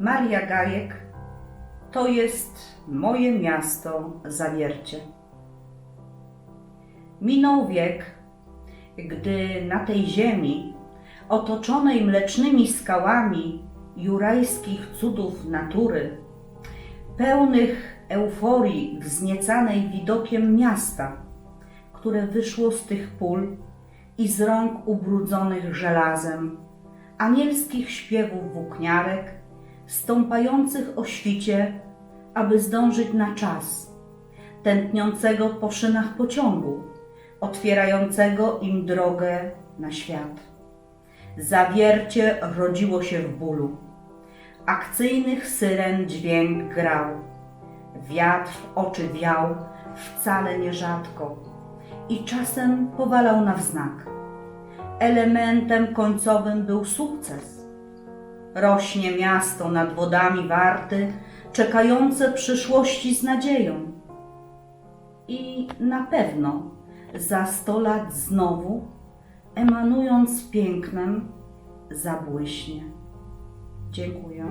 Maria Gajek to jest moje miasto Zawiercie. Minął wiek, gdy na tej ziemi, otoczonej mlecznymi skałami jurajskich cudów natury, pełnych euforii wzniecanej widokiem miasta, które wyszło z tych pól i z rąk ubrudzonych żelazem, anielskich śpiewów włókniarek, stąpających o świcie, aby zdążyć na czas, tętniącego po szynach pociągu, otwierającego im drogę na świat. Zawiercie rodziło się w bólu. Akcyjnych syren dźwięk grał. Wiatr w oczy wiał wcale nierzadko i czasem powalał na wznak. Elementem końcowym był sukces. Rośnie miasto nad wodami warty, czekające przyszłości z nadzieją. I na pewno za sto lat znowu, emanując pięknem, zabłyśnie. Dziękuję.